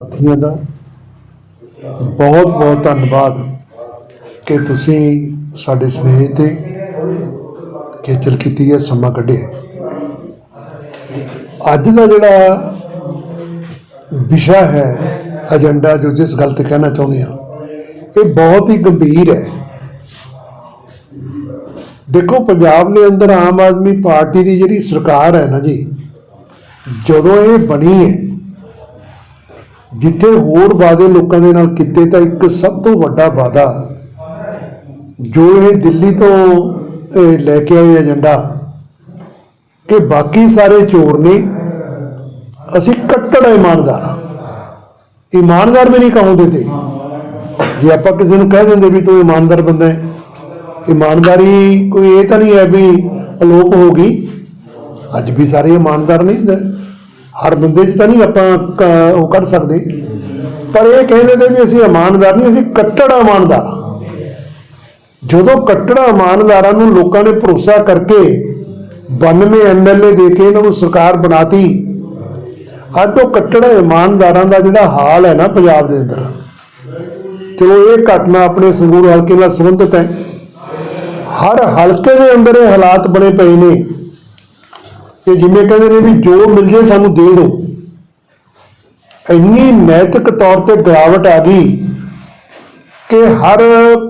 ਸਾਥੀਆਂ ਦਾ ਬਹੁਤ ਬਹੁਤ ਧੰਨਵਾਦ ਕਿ ਤੁਸੀਂ ਸਾਡੇ ਸਨੇਹ ਤੇ ਖੇਚਲ ਕੀਤੀ ਹੈ, ਸਮਾਂ ਕੱਢਿਆ ਅੱਜ ਦਾ ਜਿਹੜਾ ਵਿਸ਼ਾ ਹੈ ਏਜੰਡਾ ਜੋ ਜਿਸ ਗੱਲ ਤੇ ਕਹਿਣਾ ਚਾਹੁੰਦੇ ਹਾਂ, ਇਹ ਬਹੁਤ ਹੀ ਗੰਭੀਰ ਹੈ। ਦੇਖੋ, ਪੰਜਾਬ ਦੇ ਅੰਦਰ ਆਮ ਆਦਮੀ ਪਾਰਟੀ ਦੀ ਜਿਹੜੀ ਸਰਕਾਰ ਹੈ ਨਾ ਜੀ, ਜਦੋਂ ਇਹ ਬਣੀ ਹੈ ਜਿੱਥੇ ਹੋਰ ਵਾਅਦੇ ਲੋਕਾਂ ਦੇ ਨਾਲ ਕੀਤੇ ਤਾਂ ਇੱਕ ਸਭ ਤੋਂ ਵੱਡਾ ਵਾਅਦਾ ਜੋ ਇਹ ਦਿੱਲੀ ਤੋਂ ਲੈ ਕੇ ਆਏ ਏਜੰਡਾ ਕਿ ਬਾਕੀ ਸਾਰੇ ਚੋਰ ਨੇ ਅਸੀਂ ਕੱਟੜ ਇਮਾਨਦਾਰ ਇਮਾਨਦਾਰ ਵੀ ਨਹੀਂ ਕਹਾਉਂਦੇ ਤੇ। ਜੇ ਆਪਾਂ ਕਿਸੇ ਨੂੰ ਕਹਿ ਦਿੰਦੇ ਵੀ ਤੂੰ ਇਮਾਨਦਾਰ ਬੰਦਾ ਹੈ, ਇਮਾਨਦਾਰੀ ਕੋਈ ਇਹ ਤਾਂ ਨਹੀਂ ਹੈ ਵੀ ਅਲੋਪ ਹੋ ਗਈ। ਅੱਜ ਵੀ ਸਾਰੇ ਇਮਾਨਦਾਰ ਨਹੀਂ ਹੁੰਦੇ ਹਰ ਬੰਦੇ 'ਚ ਤਾਂ ਨਹੀਂ ਆਪਾਂ ਕ- ਉਹ ਕੱਢ ਸਕਦੇ। ਪਰ ਇਹ ਕਹਿੰਦੇ ਨੇ ਵੀ ਅਸੀਂ ਇਮਾਨਦਾਰ ਨਹੀਂ, ਅਸੀਂ ਕੱਟੜ ਇਮਾਨਦਾਰ। ਹਾਂ। ਜਦੋਂ ਕੱਟੜ ਇਮਾਨਦਾਰਾਂ ਨੂੰ ਲੋਕਾਂ ਨੇ ਭਰੋਸਾ ਕਰਕੇ 92 ਐਮਐਲਏ ਦੇ ਕੇ ਇਹਨਾਂ ਨੂੰ ਸਰਕਾਰ ਬਣਾਤੀ, ਅੱਜ ਉਹ ਕੱਟੜ ਇਮਾਨਦਾਰਾਂ ਦਾ ਜਿਹੜਾ ਹਾਲ ਹੈ ਨਾ ਪੰਜਾਬ ਦੇ ਅੰਦਰ ਚਲੋ ਇਹ ਘਟਨਾ ਆਪਣੇ ਸੰਗਰੂਰ ਹਲਕੇ ਨਾਲ ਸੰਬੰਧਿਤ ਹੈ। ਹਰ ਹਲਕੇ ਦੇ ਅੰਦਰ ਇਹ ਹਾਲਾਤ ਬਣੇ ਪਏ ਨੇ। ਕਿ ਜਿਵੇਂ ਕਹਿੰਦੇ ਨੇ ਵੀ ਜੋ ਮਿਲ ਜੇ ਸਾਨੂੰ ਦੇ ਦਿਓ। ਇੰਨੀ ਨੈਤਿਕ ਤੌਰ ਤੇ ਗਿਰਾਵਟ ਆ ਗਈ ਕਿ ਹਰ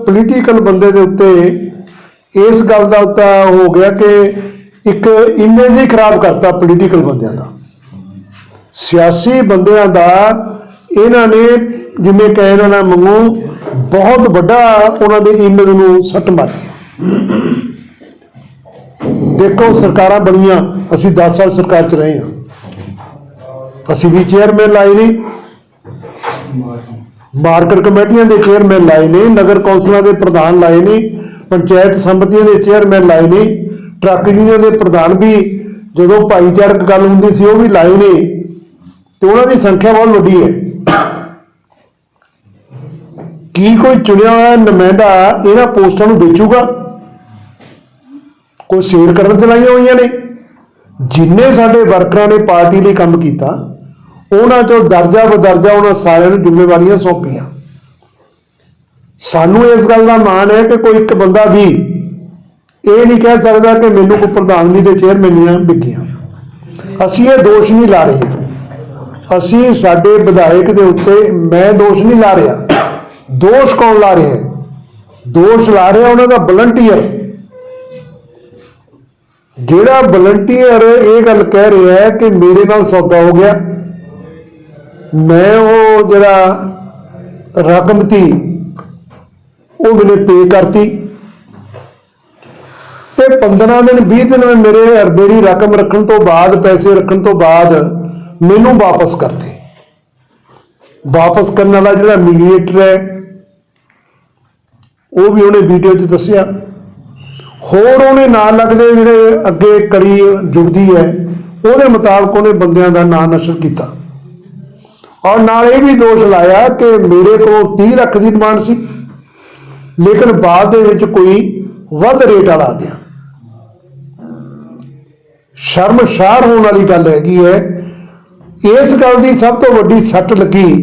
ਪੋਲੀਟੀਕਲ ਬੰਦੇ ਦੇ ਉੱਤੇ ਇਸ ਗੱਲ ਦਾ ਉੱਤਾ ਹੋ ਗਿਆ ਕਿ ਇੱਕ ਇਮੇਜ ਹੀ ਖਰਾਬ ਕਰਤਾ ਪੋਲੀਟੀਕਲ ਬੰਦਿਆਂ ਦਾ। ਸਿਆਸੀ ਬੰਦਿਆਂ ਦਾ ਇਹਨਾਂ ਨੇ ਜਿਵੇਂ ਕਹੇ ਇਹਨਾਂ ਨੇ ਮੰਗੂ, ਬਹੁਤ ਵੱਡਾ ਉਹਨਾਂ ਦੇ ਇਮੇਜ ਨੂੰ ਸੱਟ ਮਾਰੀ। ਦੇਖੋ ਸਰਕਾਰਾਂ ਬਣੀਆਂ, ਅਸੀਂ 10 ਸਾਲ ਸਰਕਾਰ 'ਚ ਰਹੇ ਹਾਂ। ਅਸੀਂ ਵੀ ਚੇਅਰਮੈਨ ਲਾਏ ਨੇ। ਮਾਰਕੀਟ ਕਮੇਟੀਆਂ ਦੇ ਚੇਅਰਮੈਨ ਲਾਏ ਨੇ, ਨਗਰ ਕੌਂਸਲਾਂ ਦੇ ਪ੍ਰਧਾਨ ਲਾਏ ਨੇ, ਪੰਚਾਇਤ ਸੰਮਤੀਆਂ ਦੇ ਚੇਅਰਮੈਨ ਲਾਏ ਨੇ, ਟਰੱਕ ਯੂਨੀਅਨ ਦੇ ਪ੍ਰਧਾਨ ਵੀ, ਜਦੋਂ ਭਾਈਚਾਰਕ ਗੱਲ ਹੁੰਦੀ ਸੀ ਉਹ ਵੀ ਲਾਏ ਨੇ। ਤੇ ਉਹਨਾਂ ਦੀ ਸੰਖਿਆ ਬਹੁਤ ਵੱਡੀ ਹੈ। ਕੀ ਕੋਈ ਚੁਣਿਆ ਹੋਇਆ ਨੁਮਾਇੰਦਾ ਇਹਨਾਂ ਪੋਸਟਾਂ ਨੂੰ ਵੇਚੂਗਾ? ਕੋਈ ਸੇਲ ਕਰਨ ਤੇ ਲਾਈਆਂ ਹੋਈਆਂ ਨੇ। ਜਿੰਨੇ ਸਾਡੇ ਵਰਕਰਾਂ ਨੇ ਪਾਰਟੀ ਲਈ ਕੰਮ ਕੀਤਾ, ਉਹਨਾਂ ਚੋਂ ਦਰਜਾ ਬਦਰਜਾ ਉਹਨਾਂ ਸਾਰਿਆਂ ਨੂੰ ਜ਼ਿੰਮੇਵਾਰੀਆਂ ਸੌਂਪੀਆਂ। ਸਾਨੂੰ ਇਸ ਗੱਲ ਦਾ ਮਾਣ ਹੈ ਕਿ ਕੋਈ ਇੱਕ ਬੰਦਾ ਵੀ ਇਹ ਨਹੀਂ ਕਹਿ ਸਕਦਾ ਕਿ ਮੈਨੂੰ ਕੋਈ ਪ੍ਰਧਾਨਗੀ ਦੇ ਚੇਅਰਮੈਨੀਆਂ ਵਿਗੀਆਂ ਅਸੀਂ ਇਹ ਦੋਸ਼ ਨਹੀਂ ਲਾ ਰਹੇ। ਅਸੀਂ ਸਾਡੇ ਵਿਧਾਇਕ ਦੇ ਉੱਤੇ ਮੈਂ ਦੋਸ਼ ਨਹੀਂ ਲਾ ਰਿਹਾ। ਦੋਸ਼ ਕੌਣ ਲਾ ਰਿਹਾ ਦੋਸ਼ ਲਾ ਰਿਹਾ ਉਹਨਾਂ ਦਾ ਵਲੰਟੀਅਰ ਜਿਹੜਾ ਵਲੰਟੀਅਰ ਇਹ ਗੱਲ ਕਹਿ ਰਿਹਾ ਹੈ ਕਿ ਮੇਰੇ ਨਾਲ ਸੌਦਾ ਹੋ ਗਿਆ। ਮੈਂ ਉਹ ਜਿਹੜਾ ਰਕਮ ਤੀ, ਉਹ ਮੈਨੇ ਪੇ ਕਰਤੀ। ਤੇ 15 ਦਿਨ 20 ਦਿਨ ਮੈਂ ਮੇਰੇ ਮੇਰੀ ਰਕਮ ਰੱਖਣ ਤੋਂ ਬਾਅਦ, ਪੈਸੇ ਰੱਖਣ ਤੋਂ ਬਾਅਦ ਮੈਨੂੰ ਵਾਪਸ ਕਰਤੇ। ਵਾਪਸ ਕਰਨ ਵਾਲਾ ਜਿਹੜਾ ਮੀਡੀਏਟਰ ਹੈ, ਉਹ ਵੀ ਉਹਨੇ ਵੀਡੀਓ 'ਚ ਦੱਸਿਆ। ਹੋਰ ਉਹਨੇ ਨਾਲ ਲੱਗਦੇ ਜਿਹੜੇ ਅੱਗੇ ਕੜੀ ਜੁੜਦੀ ਹੈ, ਉਹਦੇ ਮੁਤਾਬਕ ਉਹਨੇ ਬੰਦਿਆਂ ਦਾ ਨਾਂ ਨਸ਼ਰ ਕੀਤਾ। ਔਰ ਨਾਲ ਇਹ ਵੀ ਦੋਸ਼ ਲਾਇਆ ਕਿ ਮੇਰੇ ਕੋਲ 30 ਲੱਖ ਦੀ ਡਿਮਾਂਡ ਸੀ, ਲੇਕਿਨ ਬਾਅਦ ਦੇ ਵਿੱਚ ਕੋਈ ਵੱਧ ਰੇਟ ਵਾਲਾ ਆ ਸ਼ਰਮਸ਼ਾਰ ਹੋਣ ਵਾਲੀ ਗੱਲ ਹੈਗੀ ਹੈ, ਇਸ ਗੱਲ ਦੀ ਸਭ ਤੋਂ ਵੱਡੀ ਸੱਟ ਲੱਗੀ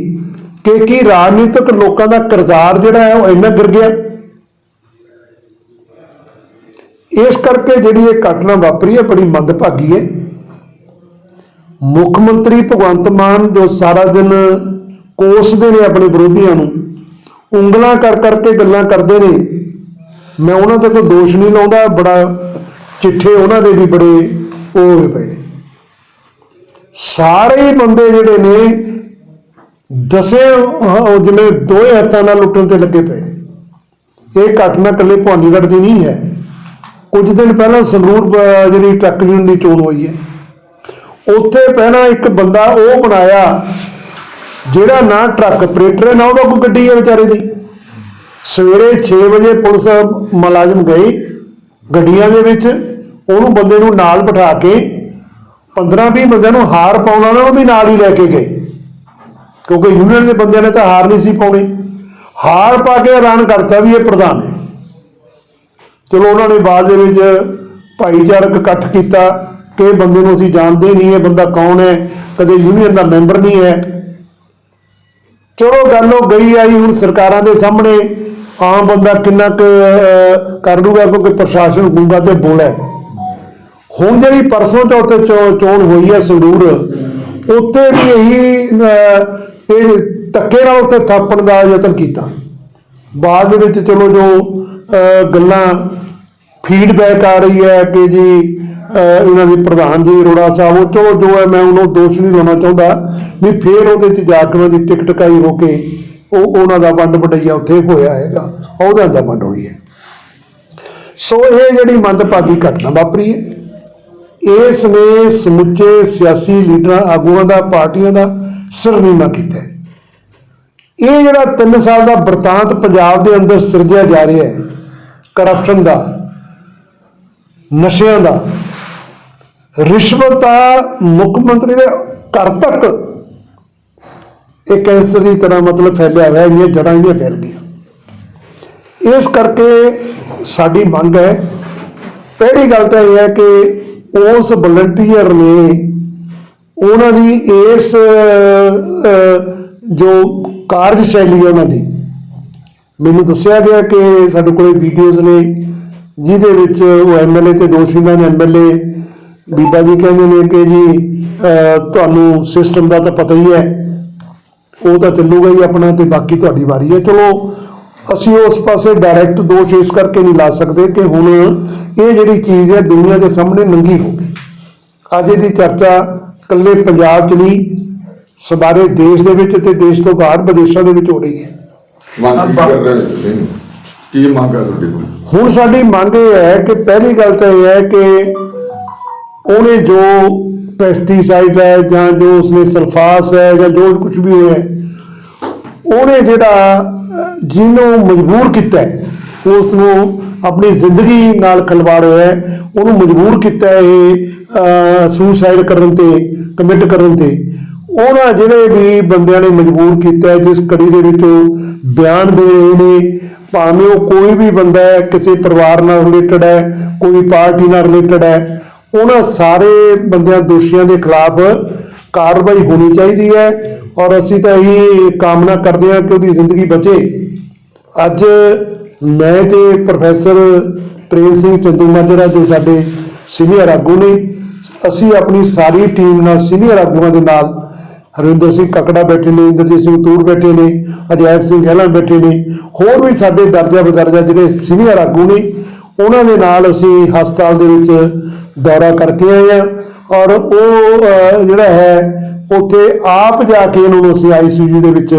ਕਿ ਕੀ ਰਾਜਨੀਤਿਕ ਲੋਕਾਂ ਦਾ ਕਿਰਦਾਰ ਜਿਹੜਾ ਹੈ ਉਹ ਇੰਨਾ ਗਿਰ ਗਿਆ। ਇਸ ਕਰਕੇ ਜਿਹੜੀ ਇਹ ਘਟਨਾ ਵਾਪਰੀ ਹੈ, ਬੜੀ ਮੰਦਭਾਗੀ ਹੈ। ਮੁੱਖ ਮੰਤਰੀ ਭਗਵੰਤ ਮਾਨ ਜੋ ਸਾਰਾ ਦਿਨ ਕੋਸਦੇ ਨੇ ਆਪਣੇ ਵਿਰੋਧੀਆਂ ਨੂੰ, ਉਂਗਲਾਂ ਕਰ ਕਰਕੇ ਗੱਲਾਂ ਕਰਦੇ ਨੇ, ਮੈਂ ਉਹਨਾਂ ਤੇ ਕੋਈ ਦੋਸ਼ ਨਹੀਂ ਲਾਉਂਦਾ, ਬੜਾ ਚਿੱਠੇ ਉਹਨਾਂ ਦੇ ਵੀ ਬੜੇ ਉਹ ਹੋਏ ਪਏ ਨੇ। ਸਾਰੇ ਬੰਦੇ ਜਿਹੜੇ ਨੇ, ਦਸੇ ਜਿਵੇਂ ਦੋਏ ਹੱਥਾਂ ਨਾਲ ਲੁੱਟਣ ਤੇ ਲੱਗੇ ਪਏ ਨੇ। ਇਹ ਘਟਨਾ ਇਕੱਲੇ ਭਵਾਨੀਗੜ੍ਹ ਦੀ ਨਹੀਂ ਹੈ। ਕੁਝ ਦਿਨ ਪਹਿਲਾਂ ਸੰਗਰੂਰ ਜਿਹੜੀ ਟਰੱਕ ਯੂਨੀਅਨ ਦੀ ਚੋਣ ਹੋਈ ਹੈ। ਉੱਥੇ ਪਹਿਲਾਂ ਇੱਕ ਬੰਦਾ ਉਹ ਬਣਾਇਆ, ਜਿਹੜਾ ਨਾ ਟਰੱਕ ਆਪਰੇਟਰ ਹੈ, ਨਾ ਉਹਦਾ ਕੋਈ ਗੱਡੀ ਹੈ ਵਿਚਾਰੇ ਦੀ। ਸਵੇਰੇ 6 ਵਜੇ ਪੁਲਿਸ ਮੁਲਾਜ਼ਮ ਗਏ ਗੱਡੀਆਂ ਦੇ ਵਿੱਚ, ਉਹਨੂੰ ਬੰਦੇ ਨੂੰ ਨਾਲ ਬਿਠਾ ਕੇ 15-20 ਬੰਦਿਆਂ ਨੂੰ ਹਾਰ ਪਾਉਣ ਵਾਲਿਆਂ ਨੂੰ ਵੀ ਨਾਲ ਹੀ ਲੈ ਕੇ ਗਏ। ਕਿਉਂਕਿ ਯੂਨੀਅਨ ਦੇ ਬੰਦਿਆਂ ਨੇ ਤਾਂ ਹਾਰ ਨਹੀਂ ਸੀ ਪਾਉਣੀ। ਹਾਰ ਪਾ ਕੇ ਐਲਾਨ ਕਰਤਾ ਵੀ ਇਹ ਪ੍ਰਧਾਨ ਹੈ। ਚਲੋ ਉਹਨਾਂ ਨੇ ਬਾਅਦ ਦੇ ਵਿੱਚ ਭਾਈਚਾਰਕ ਇਕੱਠ ਕੀਤਾ ਕਿ ਇਹ ਬੰਦੇ ਨੂੰ ਅਸੀਂ ਜਾਣਦੇ ਨਹੀਂ ਇਹ ਬੰਦਾ ਕੌਣ ਹੈ ਕਦੇ ਯੂਨੀਅਨ ਦਾ ਮੈਂਬਰ ਨਹੀਂ ਹੈ। ਚਲੋ ਗੱਲ ਉਹ ਗਈ ਆਈ ਹੁਣ ਸਰਕਾਰਾਂ ਦੇ ਸਾਹਮਣੇ ਆਮ ਬੰਦਾ ਕਿੰਨਾ ਕੁ ਅਹ, ਕਰ ਲੂਗਾ ਕਿਉਂਕਿ ਪ੍ਰਸ਼ਾਸਨ ਗੂੰਗਾ ਤੇ ਬੋਲਾ ਹੁਣ ਜਿਹੜੀ ਪਰਸੋਂ ਚੌਥੇ ਚੋ- ਚੋਣ ਹੋਈ ਹੈ ਸੰਗਰੂਰ ਉੱਤੇ ਵੀ ਇਹੀ ਤੇ ਧੱਕੇ ਨਾਲ ਉੱਤੇ ਥਾਪਣ ਦਾ ਯਤਨ ਕੀਤਾ। ਬਾਅਦ ਦੇ ਵਿੱਚ ਚਲੋ ਜੋ ਗੱਲਾਂ ਫੀਡਬੈਕ ਆ ਰਹੀ ਹੈ ਕਿ ਜੀ ਇਹਨਾਂ ਦੇ ਪ੍ਰਧਾਨ ਜੀ ਅਰੋੜਾ ਸਾਹਿਬ, ਉਹ ਚਲੋ ਜੋ ਹੈ, ਮੈਂ ਉਹਨੂੰ ਦੋਸ਼ ਨਹੀਂ ਲਾਉਣਾ ਚਾਹੁੰਦਾ। ਵੀ ਫੇਰ ਉਹਦੇ ਚ ਜਾ ਕੇ ਉਹਦੀ ਟਿਕਟ ਕਾਈ ਹੋ ਕੇ ਉਹ ਉਹਨਾਂ ਦਾ ਵੰਡ ਵਡਈਆ ਉੱਥੇ ਹੋਇਆ ਹੈਗਾ। ਉਹਦਾ ਦਾ ਵੰਡ ਹੋਈ ਹੈ। ਸੋ ਇਹ ਜਿਹੜੀ ਮੰਦਭਾਗੀ ਘਟਨਾ ਵਾਪਰੀ ਹੈ। ਇਸ ਨੇ ਸਮੁੱਚੇ ਸਿਆਸੀ ਲੀਡਰਾਂ, ਆਗੂਆਂ ਦਾ, ਪਾਰਟੀਆਂ ਦਾ ਸਿਰਨੀਮਾ ਕੀਤਾ ਇਹ ਜਿਹੜਾ 3 ਸਾਲ ਦਾ ਵਰਤਾਂਤ ਪੰਜਾਬ ਦੇ ਅੰਦਰ ਸਿਰਜਿਆ ਜਾ ਰਿਹਾ ਹੈ ਕਰਪਸ਼ਨ ਦਾ, ਨਸ਼ਿਆਂ ਦਾ, ਰਿਸ਼ਵਤ ਆ ਮੁੱਖ ਮੰਤਰੀ ਦੇ ਘਰ ਤੱਕ ਇਹ ਕੈਂਸਰ ਦੀ ਤਰ੍ਹਾਂ ਮਤਲਬ ਫੈਲਿਆ ਹੋਇਆ, ਇੰਨੀਆਂ ਜੜਾਂ ਇਹਦੀਆਂ ਫੈਲ ਗਈਆਂ। ਇਸ ਕਰਕੇ ਸਾਡੀ ਮੰਗ ਹੈ, ਪਹਿਲੀ ਗੱਲ ਤਾਂ ਇਹ ਹੈ ਕਿ ਉਸ ਵਲੰਟੀਅਰ ਨੇ ਉਹਨਾਂ ਦੀ ਇਸ ਜੋ ਕਾਰਜਸ਼ੈਲੀ ਹੈ ਉਹਨਾਂ ਦੀ ਮੈਨੂੰ ਦੱਸਿਆ ਗਿਆ ਕਿ ਸਾਡੇ ਕੋਲੇ ਵੀਡੀਓਜ਼ ਨੇ, ਜਿਹਦੇ ਵਿੱਚ ਉਹ ਐਮਐਲਏ ਤੇ ਦੋਸ਼ੀ ਨੇ ਐਮਐਲਏ ਬੀਬਾ ਜੀ ਕਹਿੰਦੇ ਨੇ ਕਿ ਜੀ ਤੁਹਾਨੂੰ ਸਿਸਟਮ ਦਾ ਤਾਂ ਪਤਾ ਹੀ ਹੈ, ਉਹ ਤਾਂ ਚੱਲੂਗਾ ਹੀ ਆਪਣਾ ਤੇ ਬਾਕੀ ਤੁਹਾਡੀ ਵਾਰੀ ਹੈ। ਚਲੋ, ਅਸੀਂ ਉਸ ਪਾਸੇ ਡਾਇਰੈਕਟ ਦੋਸ਼ ਇਸ ਕਰਕੇ ਨਹੀਂ ਲਾ ਸਕਦੇ ਕਿ ਹੁਣ ਇਹ ਜਿਹੜੀ ਚੀਜ਼ ਹੈ ਦੁਨੀਆ ਦੇ ਸਾਹਮਣੇ ਨੰਗੀ ਹੋ ਗਈ। ਅੱਜ ਇਹਦੀ ਚਰਚਾ ਇਕੱਲੇ ਪੰਜਾਬ 'ਚ ਨਹੀਂ, ਸਾਰੇ ਦੇਸ਼ ਦੇ ਵਿੱਚ ਤੇ ਦੇਸ਼ ਤੋਂ ਬਾਹਰ ਵਿਦੇਸ਼ਾਂ ਦੇ ਵਿੱਚ ਹੋ ਰਹੀ ਹੈ। ਮੰਗ ਕੀ ਕਰ ਰਹੇ ਤੁਸੀਂ? ਕੀ ਮੰਗ ਹੈ ਤੁਹਾਡੀ ਕੋਲ? ਹੁਣ ਸਾਡੀ ਮੰਗ ਇਹ ਹੈ ਕਿ ਪਹਿਲੀ ਗੱਲ ਤਾਂ ਇਹ ਹੈ ਕਿ ਉਹਨੇ ਜੋ ਪੈਸਟੀਸਾਈਡ ਹੈ ਜਾਂ ਜੋ ਉਸਨੇ ਸਲਫਾਸ ਹੈ ਜਾਂ ਜੋ ਕੁਝ ਵੀ ਹੋਇਆ ਹੈ, ਉਹਨੇ ਜਿਹੜਾ ਜਿਹਨੂੰ ਮਜਬੂਰ ਕੀਤਾ ਹੈ ਉਸ ਨੂੰ ਆਪਣੀ ਜ਼ਿੰਦਗੀ ਨਾਲ ਖਲਵਾੜ ਹੋਇਆ ਹੈ, ਉਹਨੂੰ ਮਜਬੂਰ ਕੀਤਾ ਹੈ ਇਹ ਸੁਸਾਈਡ ਕਰਨ ਤੇ ਕਮਿਟ ਕਰਨ ਤੇ। ਉਹਨਾਂ ਜਿਹੜੇ ਵੀ ਬੰਦਿਆਂ ਨੇ ਮਜਬੂਰ ਕੀਤਾ ਜਿਸ ਕੜੀ ਦੇ ਵਿੱਚ ਉਹ ਬਿਆਨ ਦੇ ਰਹੇ ਨੇ, ਭਾਵੇਂ ਉਹ ਕੋਈ ਵੀ ਬੰਦਾ ਹੈ, ਕਿਸੇ ਪਰਿਵਾਰ ਨਾਲ ਰਿਲੇਟਡ ਹੈ, ਕੋਈ ਪਾਰਟੀ ਨਾਲ ਰਿਲੇਟਡ ਹੈ, ਉਹਨਾਂ ਸਾਰੇ ਬੰਦਿਆਂ ਦੋਸ਼ੀਆਂ ਦੇ ਖਿਲਾਫ ਕਾਰਵਾਈ ਹੋਣੀ ਚਾਹੀਦੀ ਹੈ ਔਰ ਅਸੀਂ ਤਾਂ ਇਹੀ ਕਾਮਨਾ ਕਰਦੇ ਹਾਂ ਕਿ ਉਹਦੀ ਜ਼ਿੰਦਗੀ ਬਚੇ। ਅੱਜ ਮੈਂ ਤੇ ਪ੍ਰੋਫੈਸਰ ਪ੍ਰੇਮ ਸਿੰਘ ਚੰਦੂਮਾਜਰਾ ਜੋ ਸਾਡੇ ਸੀਨੀਅਰ ਆਗੂ ਨੇ, ਅਸੀਂ ਆਪਣੀ ਸਾਰੀ ਟੀਮ ਨਾਲ, ਸੀਨੀਅਰ ਆਗੂਆਂ ਦੇ ਨਾਲ ਹਰਿੰਦਰ ਸਿੰਘ ਕਕੜਾ ਬੈਠੇ ਨੇ, ਇੰਦਰਜੀਤ ਸਿੰਘ ਤੂਰ ਬੈਠੇ ਨੇ ਅਜੈਬ ਸਿੰਘ ਗਹਿਲਾਂ ਬੈਠੇ ਨੇ, ਹੋਰ ਵੀ ਸਾਡੇ ਦਰਜਾ ਬਦਰਜਾ ਜਿਹੜੇ ਸੀਨੀਅਰ ਆਗੂ ਨੇ, ਉਹਨਾਂ ਦੇ ਨਾਲ ਅਸੀਂ ਹਸਪਤਾਲ ਦੇ ਵਿੱਚ ਦੌਰਾ ਕਰਕੇ ਆਏ ਆ ਔਰ ਉਹ ਜਿਹੜਾ ਹੈ, ਉੱਥੇ ਆਪ ਜਾ ਕੇ ਉਹਨਾਂ ਨੂੰ ਅਸੀਂ ਆਈਸੀਯੂ ਦੇ ਵਿੱਚ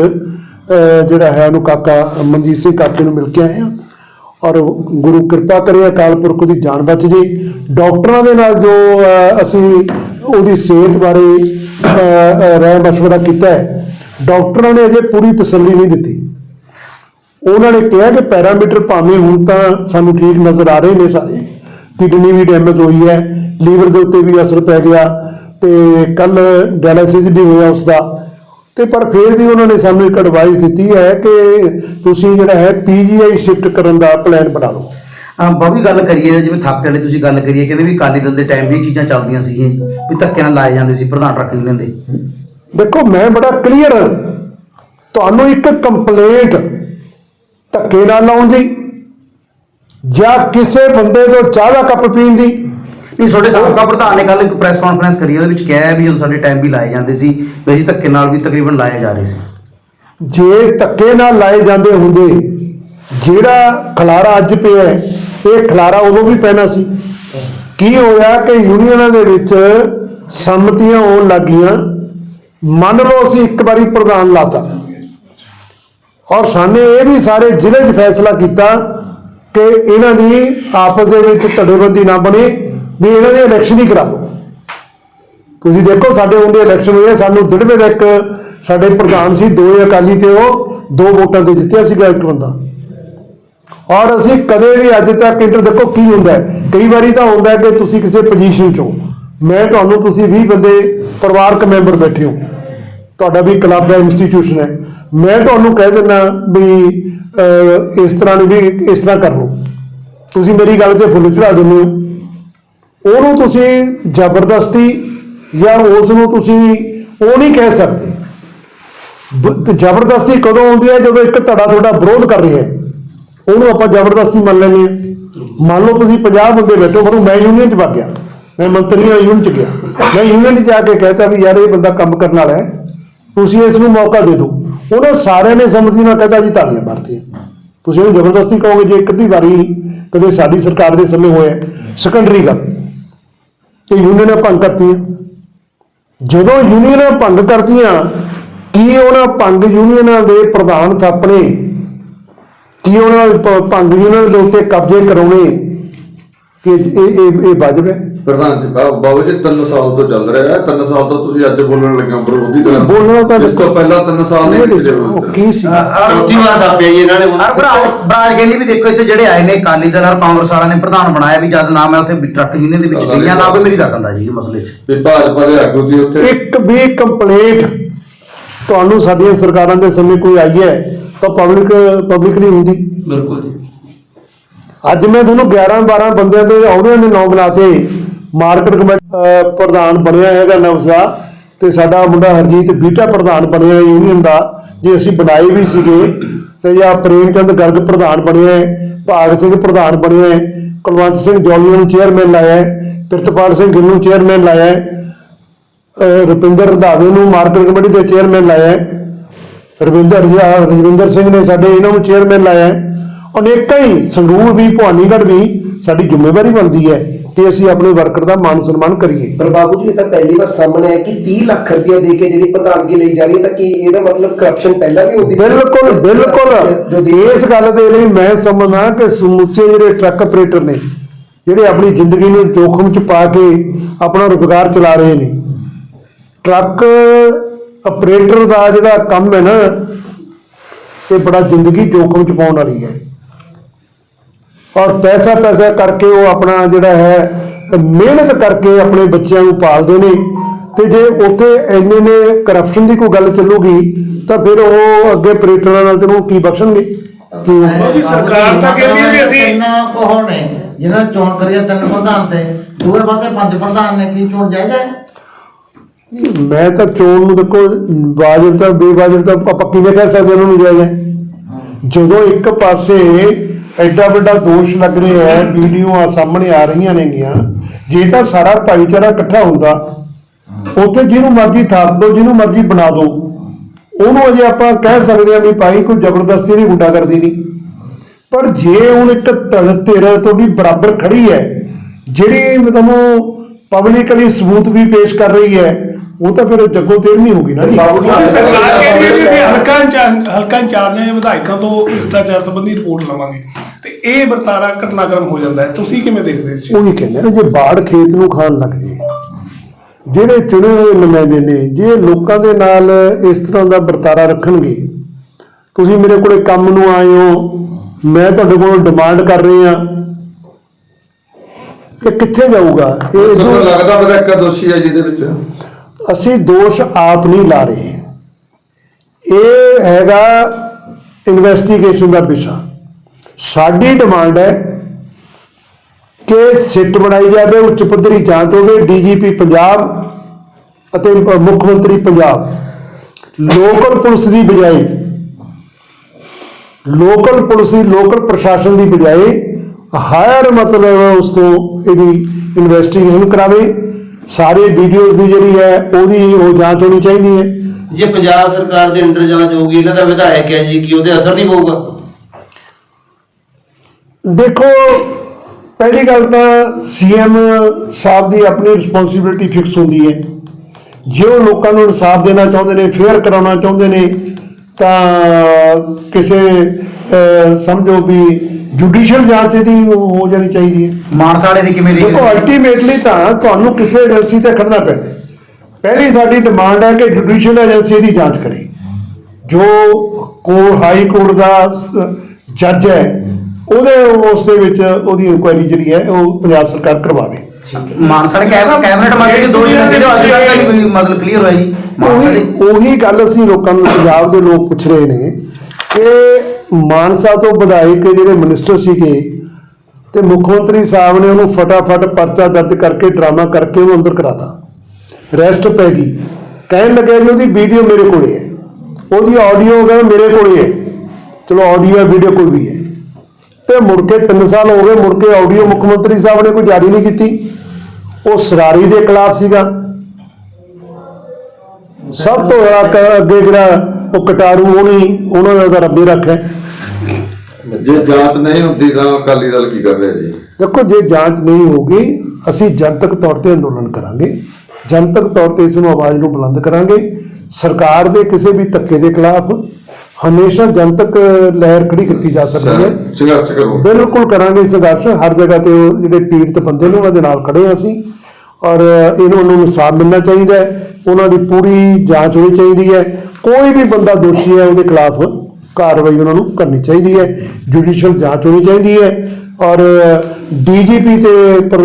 ਜਿਹੜਾ ਹੈ, ਉਹਨੂੰ ਕਾਕਾ ਮਨਜੀਤ ਸਿੰਘ ਕਾਕੇ ਨੂੰ ਮਿਲ ਕੇ ਆਏ ਆ ਔਰ ਗੁਰੂ ਕਿਰਪਾ ਕਰੇ ਅਕਾਲ ਪੁਰਖ ਦੀ ਜਾਨ ਬਚ ਜੇ। ਡਾਕਟਰਾਂ ਦੇ ਨਾਲ ਜੋ ਅਸੀਂ ਉਹਦੀ ਸਿਹਤ ਬਾਰੇ ਰਾਏ ਮਸ਼ਵਰਾ ਕੀਤਾ ਹੈ। ਡਾਕਟਰਾਂ ਨੇ ਅਜੇ ਪੂਰੀ ਤਸੱਲੀ ਨਹੀਂ ਦਿੱਤੀ। ਉਹਨਾਂ ਨੇ ਕਿਹਾ ਕਿ ਪੈਰਾਮੀਟਰ ਭਾਵੇਂ ਹੁਣ ਤਾਂ ਸਾਨੂੰ ਠੀਕ ਨਜ਼ਰ ਆ ਰਹੇ ਨੇ ਸਾਰੇ। ਕਿਡਨੀ ਵੀ ਡੈਮੇਜ ਹੋਈ ਹੈ, ਲੀਵਰ ਦੇ ਉੱਤੇ ਵੀ ਅਸਰ ਪੈ ਗਿਆ ਤੇ ਕੱਲ ਡਾਇਲਿਸਿਸ ਵੀ ਹੋਇਆ ਉਸ ਦਾ ਤੇ ਪਰ ਫਿਰ ਵੀ ਉਹਨਾਂ ਨੇ ਸਾਨੂੰ ਇੱਕ ਐਡਵਾਈਸ ਦਿੱਤੀ ਹੈ ਕਿ ਤੁਸੀਂ ਜਿਹੜਾ ਹੈ ਪੀਜੀਆਈ ਸ਼ਿਫਟ ਕਰਨ ਦਾ ਪਲਾਨ ਬਣਾ ਲਓ। ਬਾਬੀ ਗੱਲ ਕਰੀਏ ਜਿਵੇਂ ਥਾਪੇ ਵਾਲੀ ਤੁਸੀਂ ਗੱਲ ਕਰੀਏ ਕਹਿੰਦੇ ਵੀ ਅਕਾਲੀ ਦਲ ਦੇ ਟਾਈਮ ਵੀ ਇਹ ਚੀਜ਼ਾਂ ਚੱਲਦੀਆਂ ਸੀਗੀਆਂ ਵੀ ਧੱਕੇ ਨਾਲ ਲਾਏ ਜਾਂਦੇ ਸੀ ਪ੍ਰਧਾਨ ਰੱਖ ਨਹੀਂ ਲੈਂਦੇ ਦੇਖੋ ਮੈਂ ਬੜਾ ਕਲੀਅਰ ਹਾਂ। ਤੁਹਾਨੂੰ ਇੱਕ ਕੰਪਲੇਂਟ ਧੱਕੇ ਨਾਲ ਲਾਉਣ ਦੀ ਜਾਂ ਕਿਸੇ ਬੰਦੇ ਤੋਂ ਚਾਹ ਦਾ ਕੱਪ ਪੀਣ ਦੀ। ਨਹੀਂ ਤੁਹਾਡੇ ਸਾਬਕਾ ਪ੍ਰਧਾਨ ਨੇ ਕੱਲ ਇੱਕ ਪ੍ਰੈਸ ਕਾਨਫਰੰਸ ਕਰੀ ਉਹਦੇ ਵਿੱਚ ਕਿਹਾ ਵੀ ਜਦੋਂ ਸਾਡੇ ਟਾਈਮ ਵੀ ਲਾਏ ਜਾਂਦੇ ਸੀ ਵੀ ਅਸੀਂ ਧੱਕੇ ਨਾਲ ਵੀ ਤਕਰੀਬਨ ਲਾਏ ਜਾ ਰਹੇ ਸੀ। ਜੇ ਧੱਕੇ ਨਾਲ ਲਾਏ ਜਾਂਦੇ ਹੁੰਦੇ ਜਿਹੜਾ ਖਲਾਰਾ ਅੱਜ ਪਿਆ ਹੈ, ਇਹ ਖਲਾਰਾ ਉਦੋਂ ਵੀ ਪੈਣਾ ਸੀ। ਕੀ ਹੋਇਆ ਕਿ ਯੂਨੀਅਨਾਂ ਦੇ ਵਿੱਚ ਸੰਮਤੀਆਂ ਹੋਣ ਲੱਗੀਆਂ ਮੰਨ ਲਓ ਅਸੀਂ ਇੱਕ ਵਾਰੀ ਪ੍ਰਧਾਨ ਲਾਤਾ। ਔਰ ਸਾਨੇ ਇਹ ਵੀ ਸਾਰੇ ਜ਼ਿਲ੍ਹੇ 'ਚ ਫੈਸਲਾ ਕੀਤਾ ਕਿ ਇਹਨਾਂ ਦੀ ਆਪਸ ਦੇ ਵਿੱਚ ਧੜੇਬੰਦੀ ਨਾ ਬਣੇ, ਵੀ ਇਹਨਾਂ ਦੀ ਇਲੈਕਸ਼ਨ ਹੀ ਕਰਾ ਦਿਓ। ਤੁਸੀਂ ਦੇਖੋ, ਸਾਡੇ ਹੁੰਦੇ ਇਲੈਕਸ਼ਨ ਹੋਏ, ਸਾਨੂੰ ਦਿੜਵੇ ਦਾ ਇੱਕ ਸਾਡੇ ਪ੍ਰਧਾਨ ਸੀ, ਦੋ ਅਕਾਲੀ ਤੇ ਉਹ, ਦੋ ਵੋਟਾਂ ਤੇ ਜਿੱਤਿਆ ਸੀਗਾ ਇੱਕ ਬੰਦਾ। ਔਰ ਅਸੀਂ ਕਦੇ ਵੀ ਅੱਜ ਤੱਕ ਇੰਟਰ ਦੇਖੋ ਕੀ ਹੁੰਦਾ ਹੈ? ਕਈ ਵਾਰੀ ਤਾਂ ਹੁੰਦਾ ਕਿ ਤੁਸੀਂ ਕਿਸੇ ਪੋਜੀਸ਼ਨ 'ਚੋਂ ਮੈਂ ਤੁਹਾਨੂੰ ਤੁਸੀਂ 20 ਬੰਦੇ ਪਰਿਵਾਰਕ ਮੈਂਬਰ ਬੈਠੇ ਹੋ। ਤੁਹਾਡਾ ਵੀ ਕਲੱਬ ਹੈ ਇੰਸਟੀਚਿਊਸ਼ਨ ਹੈ। ਮੈਂ ਤੁਹਾਨੂੰ ਕਹਿ ਦਿੰਦਾ ਵੀ ਇਸ ਤਰ੍ਹਾਂ ਨਹੀਂ ਵੀ ਇਸ ਤਰ੍ਹਾਂ ਕਰ ਲਓ। ਤੁਸੀਂ ਮੇਰੀ ਗੱਲ ਤੇ ਫੁੱਲ ਚੜਾ ਦਿੰਦੇ ਹੋ। ਉਹਨੂੰ ਤੁਸੀਂ ਜ਼ਬਰਦਸਤੀ ਜਾਂ ਉਸ ਨੂੰ ਤੁਸੀਂ ਉਹ ਨਹੀਂ ਕਹਿ ਸਕਦੇ। ਬ- ਜ਼ਬਰਦਸਤੀ ਕਦੋਂ ਆਉਂਦੀ ਹੈ? ਜਦੋਂ ਇੱਕ ਧੜਾ ਤੁਹਾਡਾ ਵਿਰੋਧ ਕਰ ਰਿਹਾ ਹੈ। ਉਹਨੂੰ ਆਪਾਂ ਜ਼ਬਰਦਸਤੀ ਮੰਨ ਲੈਂਦੇ ਹਾਂ। ਮੰਨ ਲਓ ਤੁਸੀਂ 50 ਬੰਦੇ ਬੈਠੋ, ਪਰ ਮੈਂ ਯੂਨੀਅਨ 'ਚ ਵਗ ਗਿਆ। ਮੈਂ ਮੰਤਰੀਆਂ ਯੂਨੀਅਨ 'ਚ ਗਿਆ। ਮੈਂ ਯੂਨੀਅਨ 'ਚ ਜਾ ਕੇ ਕਹਿਤਾ ਵੀ ਯਾਰ ਇਹ ਬੰਦਾ ਕੰਮ ਕਰਨ ਵਾਲਾ ਹੈ। ਤੁਸੀਂ ਇਸ ਨੂੰ ਮੌਕਾ ਦੇ ਦਿਓ। ਉਹਨਾਂ ਸਾਰਿਆਂ ਨੇ ਸੰਮਤੀ ਨਾਲ ਕਹਿੰਦਾ ਜੀ ਤਾੜੀਆਂ ਮਾਰਤੀਆਂ। ਤੁਸੀਂ ਉਹਨੂੰ ਜ਼ਬਰਦਸਤੀ ਕਹੋਗੇ ਜੇ ਇੱਕ ਅੱਧੀ ਵਾਰੀ ਕਦੇ ਸਾਡੀ ਸਰਕਾਰ ਦੇ ਸਮੇਂ ਹੋਇਆ ਸੈਕੰਡਰੀ ਗੱਲ। ਤੇ ਯੂਨੀਅਨਾਂ ਭੰਗ ਕਰਤੀਆਂ। ਜਦੋਂ ਯੂਨੀਅਨਾਂ ਭੰਗ ਕਰਤੀਆਂ, ਕੀ ਉਹਨਾਂ ਭੰਗ ਯੂਨੀਅਨਾਂ ਦੇ ਪ੍ਰਧਾਨ ਥਾਪਣੇ ਕੀ ਉਹਨਾਂ ਭੰਗ ਯੂਨੀਅਨਾਂ ਦੇ ਉੱਤੇ ਕਬਜ਼ੇ ਕਰਾਉਣੇ? ਕਿ ਇਹ ਇਹ ਇਹ ਵਾਜਬ ਹੈ? ਪ੍ਰਧਾਨ ਜੀ ਬਾਬੂ ਜੀ 3 ਸਾਲ ਤੋਂ ਚੱਲ ਰਿਹਾ ਹੈ। 3 ਸਾਲ ਤੋਂ ਤੁਸੀਂ ਅੱਜ ਬੋਲਣ ਲੱਗੇ ਹੋ ਵਿਰੋਧੀ ਦਲ ਬੋਲਣਾ ਤਾਂ ਇਸ ਤੋਂ ਪਹਿਲਾਂ 3 ਸਾਲ ਦੇ ਇਹ ਵਿੱਚ ਦੇਖੋ, ਉਹ ਕੀ ਸੀ? ਚੌਥੀ ਵਾਰ ਦੱਬਿਆ ਜੀ ਇਹਨਾਂ ਨੇ ਹੁਣ। ਬਰਾਜ ਕਹਿੰਦੀ ਵੀ ਦੇਖੋ ਇੱਥੇ ਜਿਹੜੇ ਆਏ ਨੇ ਅਕਾਲੀ ਦਲ ਔਰ ਕਾਂਗਰਸ ਵਾਲਿਆਂ ਨੇ ਪ੍ਰਧਾਨ ਬਣਾਇਆ ਵੀ ਜਦ ਨਾ ਮੈਂ ਉੱਥੇ ਟਰੱਕ ਯੂਨੀਅਨ ਦੇ ਵਿੱਚ ਗਈਆਂ ਨਾ ਕੋਈ ਮੇਰੀ ਦਖਲਅੰਦਾਜ਼ੀ ਜੀ ਮਸਲੇ 'ਚ। ਵੀ ਭਾਜਪਾ ਦੇ ਆਗੂ ਦੀ ਉੱਥੇ ਇੱਕ ਵੀ ਕੰਪਲੇਂਟ ਤੁਹਾਨੂੰ ਸਾਡੀਆਂ ਸਰਕਾਰਾਂ ਦੇ ਸਮੇਂ ਕੋਈ ਆਈ ਹੈ? ਤਾਂ ਪਬਲਿਕ ਪਬਲਿਕ ਨਹੀਂ ਹੁੰਦੀ। ਬਿਲਕੁਲ ਜੀ। ਅੱਜ ਮੈਂ ਤੁਹਾਨੂੰ 11 12 ਬੰਦਿਆਂ ਦੇ ਅਹੁਦਿਆਂ ਦੇ ਨਾਮ ਬਣਾਤੇ ਮਾਰਕੀਟ ਕਮੇਟੀ ਪ੍ਰਧਾਨ ਬਣਿਆ ਹੈਗਾ ਨਵਜ਼ਾ ਤੇ ਸਾਡਾ ਮੁੰਡਾ ਹਰਜੀਤ ਬੀਟਾ ਪ੍ਰਧਾਨ ਬਣਿਆ ਯੂਨੀਅਨ ਦਾ ਜੇ ਅਸੀਂ ਬਣਾਏ ਵੀ ਸੀਗੇ ਤੇ ਜਾਂ ਪ੍ਰੇਮਚੰਦ ਗਰਗ ਪ੍ਰਧਾਨ ਬਣਿਆ ਹੈ ਭਾਗ ਸਿੰਘ ਪ੍ਰਧਾਨ ਬਣਿਆ ਹੈ ਕੁਲਵੰਤ ਸਿੰਘ ਜੋਲੀਆ ਨੂੰ ਚੇਅਰਮੈਨ ਲਾਇਆ ਹੈ ਪ੍ਰਿਤਪਾਲ ਸਿੰਘ ਗਿੱਲ ਨੂੰ ਚੇਅਰਮੈਨ ਲਾਇਆ ਹੈ ਰੁਪਿੰਦਰ ਰੰਧਾਵੇ ਨੂੰ ਮਾਰਕੀਟ ਕਮੇਟੀ ਦੇ ਚੇਅਰਮੈਨ ਲਾਇਆ ਹੈ ਰਵਿੰਦਰ ਜੀ- ਰਜਵਿੰਦਰ ਸਿੰਘ ਨੇ ਸਾਡੇ ਇਹਨਾਂ ਨੂੰ ਚੇਅਰਮੈਨ ਲਾਇਆ ਹੈ। ਅਨੇਕਾਂ ਹੀ ਸੰਗਰੂਰ ਵੀ ਭਵਾਨੀਗੜ੍ਹ ਵੀ ਸਾਡੀ ਜ਼ਿੰਮੇਵਾਰੀ ਬਣਦੀ ਹੈ ਕਿ ਅਸੀਂ ਆਪਣੇ ਵਰਕਰ ਦਾ ਮਾਨ ਸਨਮਾਨ ਕਰੀਏ। ਪਰ ਬਾਬੂ ਜੀ ਇਹ ਤਾਂ ਪਹਿਲੀ ਵਾਰ ਸਾਹਮਣੇ ਆਇਆ ਕਿ 30 ਲੱਖ ਰੁਪਏ ਦੇ ਕੇ ਜਿਹੜੀ ਪ੍ਰਧਾਨਗੀ ਲਈ ਜਾ ਰਹੀ ਹੈ ਤਾਂ ਕੀ ਇਹਦਾ ਮਤਲਬ ਕਰਪਸ਼ਨ ਪਹਿਲਾਂ ਵੀ ਹੁੰਦੀ ਸੀ? ਬਿਲਕੁਲ ਬਿਲਕੁਲ। ਇਸ ਗੱਲ ਦੇ ਲਈ ਮੈਂ ਸਮਝਦਾ ਕਿ ਸਮੁੱਚੇ ਜਿਹੜੇ ਟਰੱਕ ਆਪਰੇਟਰ ਨੇ ਜਿਹੜੇ ਆਪਣੀ ਜ਼ਿੰਦਗੀ ਨੂੰ ਜੋਖਮ 'ਚ ਪਾ ਕੇ ਆਪਣਾ ਰੁਜ਼ਗਾਰ ਚਲਾ ਰਹੇ ਨੇ ਟਰੱਕ ਆਪਰੇਟਰ ਦਾ ਜਿਹੜਾ ਕੰਮ ਹੈ ਨਾ ਇਹ ਬੜਾ ਜ਼ਿੰਦਗੀ ਜੋਖਮ 'ਚ ਪਾਉਣ ਵਾਲੀ ਹੈ। ਔਰ ਪੈਸਾ ਪੈਸਾ ਕਰਕੇ ਉਹ ਆਪਣਾ ਜਿਹੜਾ ਹੈ ਮਿਹਨਤ ਕਰਕੇ ਆਪਣੇ ਬੱਚਿਆਂ ਨੂੰ ਪਾਲਦੇ ਨੇ। ਤੇ ਜੇ ਉੱਥੇ ਇੰਨੇ ਨੇ ਕਰਪਸ਼ਨ ਦੀ ਕੋਈ ਗੱਲ ਚੱਲੂਗੀ ਤਾਂ ਫਿਰ ਉਹ ਅੱਗੇ ਆਪਰੇਟਰਾਂ ਨਾਲ ਤੈਨੂੰ ਕੀ ਬਖਸ਼ਣਗੇ? ਕੀ ਉਹਦੀ ਸਰਕਾਰ ਤਾਂ ਕਹਿੰਦੀ ਹੈ ਵੀ ਅਸੀਂ। ਤਿੰਨ ਉਹ ਨੇ ਜਿਹਨਾਂ ਚੋਣ ਕਰੀ ਆ ਤਿੰਨ ਪ੍ਰਧਾਨ ਤੇ ਦੂਏ ਪਾਸੇ ਪੰਜ ਪ੍ਰਧਾਨ ਨੇ ਕੀ ਚੋਣ ਜਾਇਜ਼ ਹੈ? ਮੈਂ ਤਾਂ ਚੋਣ ਨੂੰ ਦੇਖੋ ਵਾਜਬ ਤਾਂ ਬੇਵਾਜਬ ਤਾਂ ਆਪਾਂ ਕਿਵੇਂ ਕਹਿ ਸਕਦੇ ਉਹਨਾਂ ਨੂੰ ਜਾਇਜ਼ ਹੈ। ਜਦੋਂ ਇੱਕ ਪਾਸੇ ਐਡਾ ਵੱਡਾ ਦੋਸ਼ ਲੱਗ ਰਿਹਾ ਹੈ ਵੀਡੀਓ ਆ ਸਾਹਮਣੇ ਆ ਰਹੀਆਂ ਨੇਗੀਆਂ ਜੇ ਤਾਂ ਸਾਰਾ ਭਾਈਚਾਰਾ ਇਕੱਠਾ ਹੁੰਦਾ ਉੱਥੇ ਜਿਹਨੂੰ ਮਰਜ਼ੀ ਥਾਪ ਦਿਓ ਜਿਹਨੂੰ ਮਰਜ਼ੀ ਬਣਾ ਦਿਓ ਉਹਨੂੰ ਅਜੇ ਆਪਾਂ ਕਹਿ ਸਕਦੇ ਹਾਂ ਵੀ ਭਾਈ ਕੋਈ ਜ਼ਬਰਦਸਤੀ ਨਹੀਂ ਗੁੰਡਾਗਰਦੀ ਨਹੀਂ। ਪਰ ਜੇ ਹੁਣ ਇੱਕ ਧੜ ਧਿਰ ਤੁਹਾਡੀ ਬਰਾਬਰ ਖੜੀ ਹੈ ਜਿਹੜੀ ਮੈਂ ਤੁਹਾਨੂੰ ਪਬਲਿਕਲੀ ਸਬੂਤ ਵੀ ਪੇਸ਼ ਕਰ ਰਹੀ ਹੈ ਉਹ ਤਾਂ ਫਿਰ ਜੱਗੋ ਤੇਰਵੀਂ ਹੋਗੀ ਨਾ ਜੀ? ਸਰਕਾਰ ਕਹਿੰਦੀ ਹੈ ਵੀ ਅਸੀਂ ਹਲਕਾ ਇੰਚਾਰਜ ਹਲਕਾ ਇੰਚਾਰਜ ਨੇ ਵਿਧਾਇਕਾਂ ਤੋਂ ਭ੍ਰਿਸ਼ਟਾਚਾਰ ਸੰਬੰਧੀ ਰਿਪੋਰਟ ਲਵਾਂਗੇ। ਤੇ ਇਹ ਵਰਤਾਰਾ ਘਟਨਾਕ੍ਰਮ ਹੋ ਜਾਂਦਾ ਹੈ। ਤੁਸੀਂ ਕਿਵੇਂ ਦੇਖਦੇ ਸੀ ਉਹੀ ਕਹਿੰਦੇ ਨੇ ਜੇ ਬਾੜ ਖੇਤ ਨੂੰ ਖਾਣ ਲੱਗ ਜੇ ਜਿਹੜੇ ਚੁਣੇ ਹੋਏ ਨੁਮਾਇੰਦੇ ਨੇ ਜੇ ਲੋਕਾਂ ਦੇ ਨਾਲ ਇਸ ਤਰ੍ਹਾਂ ਦਾ ਵਰਤਾਰਾ ਰੱਖਣਗੇ ਤੁਸੀਂ ਮੇਰੇ ਕੋਲੇ ਕੰਮ ਨੂੰ ਆਏ ਹੋ ਮੈਂ ਤੁਹਾਡੇ ਕੋਲ ਡਿਮਾਂਡ ਕਰ ਰਹੀ ਹਾਂ ਇਹ ਕਿੱਥੇ ਜਾਊਗਾ? ਇਹ ਤੁਹਾਨੂੰ ਲੱਗਦਾ ਮੇਰਾ ਇੱਕ ਦੋਸ਼ੀ ਹੈ ਜਿਹਦੇ ਵਿੱਚ। ਅਸੀਂ ਦੋਸ਼ ਆਪ ਨਹੀਂ ਲਾ ਰਹੇ। ਇਹ ਹੈਗਾ ਇਨਵੈਸਟੀਗੇਸ਼ਨ ਦਾ ਵਿਸ਼ਾ। ਸਾਡੀ ਡਿਮਾਂਡ ਹੈ ਕਿ ਸਿੱਟ ਬਣਾਈ ਜਾਵੇ ਉੱਚ ਪੱਧਰੀ ਜਾਂਚ ਹੋਵੇ ਡੀਜੀਪੀ ਪੰਜਾਬ ਅਤੇ ਮੁੱਖ ਮੰਤਰੀ ਪੰਜਾਬ। ਲੋਕਲ ਪੁਲਿਸ ਦੀ ਬਜਾਏ ਲੋਕਲ ਪੁਲਿਸ ਦੀ ਲੋਕਲ ਪ੍ਰਸ਼ਾਸਨ ਦੀ ਬਜਾਏ ਹਾਇਰ ਮਤਲਬ ਉਸ ਤੋਂ ਇਹਦੀ ਇਨਵੈਸਟੀਗੇਸ਼ਨ ਕਰਾਵੇ। ਸਾਰੇ ਵੀਡੀਓਜ਼ ਦੀ ਜਿਹੜੀ ਹੈ ਉਹਦੀ ਉਹ ਜਾਂਚ ਹੋਣੀ ਚਾਹੀਦੀ ਹੈ। ਜੇ ਪੰਜਾਬ ਸਰਕਾਰ ਦੇ ਅੰਡਰ ਜਾਂਚ ਹੋਊਗੀ ਇਹਨਾਂ ਦਾ ਵਿਧਾਇਕ ਹੈ ਜੀ ਕਿ ਉਹਦੇ ਅਸਰ ਨਹੀਂ ਪਊਗਾ? ਦੇਖੋ ਪਹਿਲੀ ਗੱਲ ਤਾਂ ਸੀਐਮ ਸਾਹਿਬ ਦੀ ਆਪਣੀ ਰਿਸਪੌਂਸਿਬਿਲਟੀ ਫਿਕਸ ਹੁੰਦੀ ਹੈ। ਜੇ ਉਹ ਲੋਕਾਂ ਨੂੰ ਇਨਸਾਫ ਦੇਣਾ ਚਾਹੁੰਦੇ ਨੇ ਫੇਅਰ ਕਰਾਉਣਾ ਚਾਹੁੰਦੇ ਨੇ ਤਾਂ ਕਿਸੇ ਸਮਝੋ ਵੀ ਜੁਡੀਸ਼ੀਅਲ ਜਾਂਚ ਦੀ ਹੋ ਜਾਣੀ ਚਾਹੀਦੀ ਹੈ। ਮਾਨਸਾ ਵਾਲੇ ਦੀ ਕਿਵੇਂ ਦੇਖੋ ਦੇਖਦੇ ਅਲਟੀਮੇਟਲੀ ਤਾਂ ਤੁਹਾਨੂੰ ਕਿਸੇ ਏਜੰਸੀ ਤੇ ਖੜਨਾ ਹੈ। ਪਹਿਲੀ ਸਾਡੀ ਡਿਮਾਂਡ ਹੈ ਕਿ ਜੁਡੀਸ਼ੀਅਲ ਏਜੰਸੀ ਦੀ ਜਾਂਚ ਕਰੇ। ਜੋ ਕੋ ਹਾਈ ਕੋਰਟ ਦਾ ਜੱਜ ਹੈ ਉਹਦੇ ਉਸ ਦੇ ਵਿੱਚ ਉਹਦੀ ਇਨਕੁਆਇਰੀ ਜਿਹੜੀ ਹੈ ਉਹ ਪੰਜਾਬ ਸਰਕਾਰ ਕਰਵਾਵੇ। ਮਾਨਸਾ ਦੇ ਕੈਬ- ਕੈਬਨਿਟ ਮੰਤਰੀ ਦੇ ਦੋਸ਼ ਲੱਗੇ ਜੋ ਅੱਜ ਤੱਕ ਕੋਈ ਮਤਲਬ ਕਲੀਅਰ ਹੋਇਆ ਜੀ ਮਾਨਸਾ ਉਹੀ ਦੇ ਉਹੀ ਗੱਲ ਅਸੀਂ ਲੋਕਾਂ ਨੂੰ ਪੰਜਾਬ ਦੇ ਲੋਕ ਪੁੱਛ ਰਹੇ ਨੇ ਕਿ ਮਾਨਸਾ ਤੋਂ ਵਿਧਾਇਕ ਜਿਹੜੇ ਮਿਨਿਸਟਰ ਸੀਗੇ ਤੇ ਮੁੱਖ ਮੰਤਰੀ ਸਾਹਿਬ ਨੇ ਉਹਨੂੰ ਫਟਾਫਟ ਪਰਚਾ ਦਰਜ ਕਰਕੇ ਡਰਾਮਾ ਕਰਕੇ ਉਹਨੂੰ ਅੰਦਰ ਕਰਾਤਾ। ਰੈਸਟ ਪੈ ਗਈ। ਕਹਿਣ ਲੱਗਿਆ ਜੀ ਉਹਦੀ ਵੀਡੀਓ ਮੇਰੇ ਕੋਲੇ ਹੈ। ਉਹਦੀ ਆਡੀਓ ਕਹਿੰਦਾ ਮੇਰੇ ਕੋਲ ਹੀ। ਹੈ ਚਲੋ ਆਡੀਓ ਹੈ ਵੀਡੀਓ ਕੋਈ ਵੀ ਹੈ। ਤੇ ਮੁੜ ਕੇ 3 ਸਾਲ ਹੋ ਗਏ ਮੁੜ ਕੇ ਆਡੀਓ ਮੁੱਖ ਮੰਤਰੀ ਸਾਹਿਬ ਨੇ ਕੋਈ ਜਾਰੀ ਨਹੀਂ ਕੀਤੀ। ਉਹ ਸਰਾਰੀ ਦੇ ਖਿਲਾਫ ਸੀਗਾ। ਸਭ ਤੋਂ ਜ਼ਿਆਦਾ ਅੱਗੇ ਜਿਹੜਾ ਉਹ ਕਟਾਰੂ ਹੋਣੀ ਉਹਨਾਂ ਦਾ ਤਾਂ ਰੱਬੇ ਰੱਖਿਆ ਜੇ ਜਾਂਚ ਨਹੀਂ ਹੁੰਦੀ ਤਾਂ ਅਕਾਲੀ ਦਲ ਕੀ ਕਰ ਰਿਹਾ ਜੀ? ਦੇਖੋ ਜੇ ਜਾਂਚ ਨਹੀਂ ਹੋਗੀ ਅਸੀਂ ਜਨਤਕ ਤੌਰ ਤੇ ਅੰਦੋਲਨ ਕਰਾਂਗੇ। ਜਨਤਕ ਤੌਰ ਤੇ ਇਸ ਨੂੰ ਆਵਾਜ਼ ਨੂੰ ਬੁਲੰਦ ਕਰਾਂਗੇ। ਸਰਕਾਰ ਦੇ ਕਿਸੇ ਵੀ ਧੱਕੇ ਦੇ ਖਿਲਾਫ ਹਮੇਸ਼ਾ ਜਨਤਕ ਲਹਿਰ ਖੜੀ ਕੀਤੀ ਜਾ ਸਕਦੀ ਹੈ। ਸੰਘਰਸ਼ ਕਰੋ ਬਿਲਕੁਲ ਕਰਾਂਗੇ ਸੰਘਰਸ਼। ਹਰ ਜਗ੍ਹਾ ਤੇ ਉਹ ਜਿਹੜੇ ਪੀੜਤ ਬੰਦੇ ਨੇ ਉਹਨਾਂ ਦੇ ਨਾਲ ਖੜੇ ਹਾਂ ਅਸੀਂ। ਔਰ ਇਹਨਾਂ ਨੂੰ ਇਨਸਾਫ ਮਿਲਣਾ ਚਾਹੀਦਾ ਹੈ। ਉਹਨਾਂ ਦੀ ਪੂਰੀ ਜਾਂਚ ਹੋਣੀ ਚਾਹੀਦੀ ਹੈ। ਕੋਈ ਵੀ ਬੰਦਾ ਦੋਸ਼ੀ ਹੈ ਉਹਦੇ ਖਿਲਾਫ ਕਾਰਵਾਈ ਉਹਨਾਂ ਨੂੰ ਕਰਨੀ ਚਾਹੀਦੀ ਹੈ। ਜੁਡੀਸ਼ੀਅਲ ਜਾਂਚ ਹੋਣੀ ਚਾਹੀਦੀ ਹੈ। ਔਰ ਡੀਜੀਪੀ ਤੇ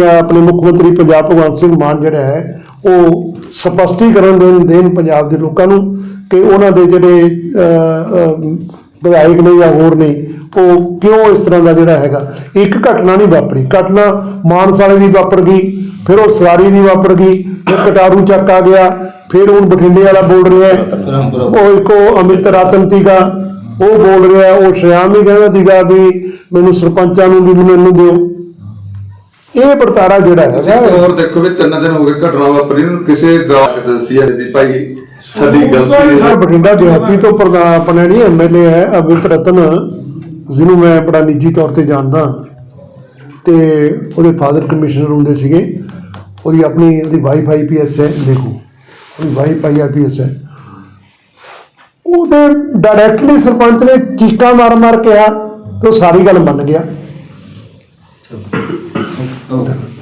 ਆਪਣੇ ਮੁੱਖ ਮੰਤਰੀ ਪੰਜਾਬ ਭਗਵੰਤ ਸਿੰਘ ਮਾਨ ਜਿਹੜਾ ਹੈ ਉਹ ਸਪਸ਼ਟੀਕਰਨ ਦੇਣ ਦੇਣ ਪੰਜਾਬ ਦੇ ਲੋਕਾਂ ਨੂੰ ਕਿ ਉਹਨਾਂ ਦੇ ਜਿਹੜੇ ਵਿਧਾਇਕ ਨੇ ਜਾਂ ਹੋਰ ਨੇ, ਉਹ ਕਿਉਂ ਇਸ ਤਰ੍ਹਾਂ ਦਾ ਜਿਹੜਾ ਹੈਗਾ? ਇੱਕ ਘਟਨਾ ਨਹੀਂ ਵਾਪਰੀ। ਘਟਨਾ ਮਾਨਸ ਵਾਲੇ ਦੀ ਵਾਪਰ ਗਈ, ਫਿਰ ਉਹ ਸਰਾਰੀ ਦੀ ਵਾਪਰ ਗਈ, ਫਿਰ ਕਟਾਰੂ ਚੱਕ ਆ ਗਿਆ, ਫਿਰ ਹੁਣ ਬਠਿੰਡੇ ਵਾਲਾ ਬੋਲ ਰਿਹਾ ਉਹ ਇੱਕ ਉਹ ਅਮਿਤ ਰਤਨ ਤੀਗਾ ਉਹ ਬੋਲ ਰਿਹਾ ਉਹ ਸ਼ਿਆਮ ਹੀ ਕਹਿੰਦਾ ਤੀਗਾ ਵੀ ਮੈਨੂੰ ਸਰਪੰਚਾਂ ਨੂੰ ਵੀ ਮੈਨੂੰ ਦਿਓ। ਇਹ ਵਰਤਾਰਾ ਜਿਹੜਾ ਹੈਗਾ ਹੋਰ ਦੇਖੋ ਵੀ ਤਿੰਨ ਦਿਨ ਹੋ ਗਏ ਘਟਨਾ ਵਾਪਰੀ ਨੂੰ ਕਿਸੇ ਦਾ ਕਿਸੇ ਸੀ ਸੀ ਭਾਈ ਸਾਡੀ ਗਲਤੀ ਸਰ ਹੈ। ਬਠਿੰਡਾ ਦਿਹਾਤੀ ਤੋਂ ਪ੍ਰਧਾਨ ਆਪਣਾ ਨਹੀਂ ਐਮਐਲਏ ਹੈ ਅਮਿਤ ਰਤਨ ਜਿਹਨੂੰ ਮੈਂ ਬੜਾ ਨਿੱਜੀ ਤੌਰ ਤੇ ਜਾਣਦਾ। ਤੇ ਉਹਦੇ ਫਾਦਰ ਕਮਿਸ਼ਨਰ ਹੁੰਦੇ ਸੀਗੇ। ਉਹਦੀ ਆਪਣੀ ਉਹਦੀ ਵਾਈਫ ਆਈਪੀਐਸ ਹੈ ਦੇਖੋ। ਉਹਦੀ ਵਾਈਫ ਆਈਪੀਐਸ ਹੈ। ਉਹਦੇ ਡਾਇਰੈਕਟਲੀ ਸਰਪੰਚ ਨੇ ਚੀਕਾਂ ਮਾਰ ਮਾਰ ਕਿਹਾ ਤੇ ਉਹ ਸਾਰੀ ਗੱਲ ਮੰਨ ਗਿਆ। Ну, да.